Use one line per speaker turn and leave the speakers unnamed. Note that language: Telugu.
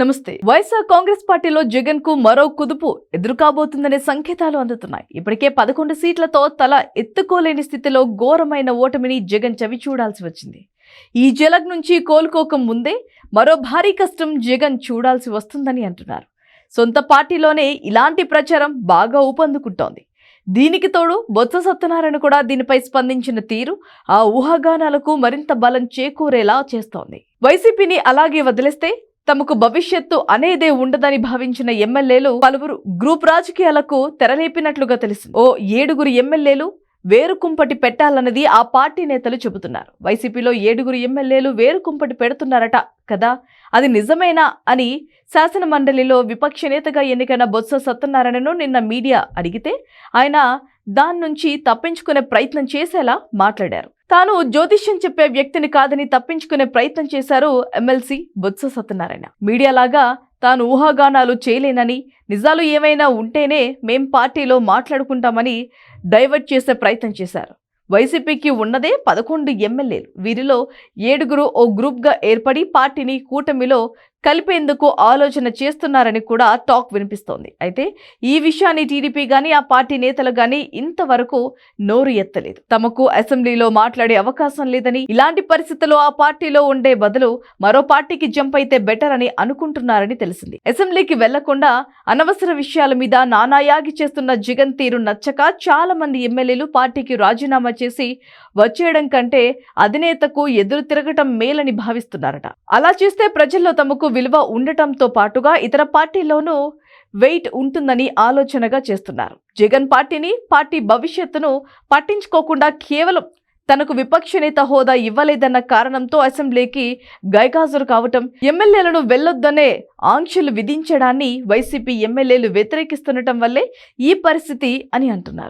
నమస్తే. వైఎస్ఆర్ కాంగ్రెస్ పార్టీలో జగన్కు మరో కుదుపు ఎదురుకాబోతుందనే సంకేతాలు అందుతున్నాయి. ఇప్పటికే పదకొండు సీట్లతో తల ఎత్తుకోలేని స్థితిలో ఘోరమైన ఓటమిని జగన్ చవి చూడాల్సి వచ్చింది. ఈ జలగ్ నుంచి కోలుకోక ముందే మరో భారీ కష్టం జగన్ చూడాల్సి వస్తుందని అంటున్నారు. సొంత పార్టీలోనే ఇలాంటి ప్రచారం బాగా ఊపందుకుంటోంది. దీనికి తోడు బొత్స సత్యనారాయణ కూడా దీనిపై స్పందించిన తీరు ఆ ఊహాగానాలకు మరింత బలం చేకూరేలా చేస్తోంది. వైసీపీని అలాగే వదిలేస్తే తమకు భవిష్యత్తు అనేదే ఉండదని భావించిన ఎమ్మెల్యేలు పలువురు గ్రూప్ రాజకీయాలకు తెరలేపినట్లుగా తెలిసింది. ఓ ఏడుగురు ఎమ్మెల్యేలు వేరు కుంపటి పెట్టాలన్నది ఆ పార్టీ నేతలు చెబుతున్నారు. వైసీపీలో ఏడుగురు ఎమ్మెల్యేలు వేరు కుంపటి పెడుతున్నారట కదా అది నిజమేనా అని శాసన మండలిలో విపక్ష నేతగా ఎన్నికైన బొత్స సత్యనారాయణను నిన్న మీడియా అడిగితే ఆయన దాని నుంచి తప్పించుకునే ప్రయత్నం చేసేలా మాట్లాడారు. తాను జ్యోతిష్యం చెప్పే వ్యక్తిని కాదని తప్పించుకునే ప్రయత్నం చేశారు ఎమ్మెల్సీ బొత్స సత్యనారాయణ. మీడియా లాగా తాను ఊహాగానాలు చేయలేనని నిజాలు ఏమైనా ఉంటేనే మేం పార్టీలో మాట్లాడుకుంటామని డైవర్ట్ చేసే ప్రయత్నం చేశారు. వైసీపీకి ఉన్నదే పదకొండు ఎమ్మెల్యేలు. వీరిలో ఏడుగురు ఓ గ్రూప్గా ఏర్పడి పార్టీని కూటమిలో కలిపేందుకు ఆలోచన చేస్తున్నారని కూడా టాక్ వినిపిస్తోంది. అయితే ఈ విషయాన్ని టీడీపీ కానీ ఆ పార్టీ నేతలు కానీ ఇంతవరకు నోరు ఎత్తలేదు. తమకు అసెంబ్లీలో మాట్లాడే అవకాశం లేదని ఇలాంటి పరిస్థితుల్లో ఆ పార్టీలో ఉండే బదులు మరో పార్టీకి జంప్ అయితే బెటర్ అని అనుకుంటున్నారని తెలిసింది. అసెంబ్లీకి వెళ్ళకుండా అనవసర విషయాల మీద నానాయాగి చేస్తున్న జగన్ తీరు నచ్చక చాలా మంది ఎమ్మెల్యేలు పార్టీకి రాజీనామా చేసి వచ్చేయడం కంటే అధినేతకు ఎదురు తిరగటం మేలని భావిస్తున్నారట. అలా చేస్తే ప్రజల్లో తమకు విలువ ఉండటంతో పాటుగా ఇతర పార్టీల్లోనూ వెయిట్ ఉంటుందని ఆలోచనగా చేస్తున్నారు. జగన్ పార్టీని పార్టీ భవిష్యత్తును పట్టించుకోకుండా కేవలం తనకు విపక్ష నేత హోదా ఇవ్వలేదన్న కారణంతో అసెంబ్లీకి గైకాజరు కావటం ఎమ్మెల్యేలను వెళ్ళొద్దనే ఆంక్షలు విధించడాన్ని వైసీపీ ఎమ్మెల్యేలు వ్యతిరేకిస్తుండటం వల్లే ఈ పరిస్థితి అని అంటున్నారు.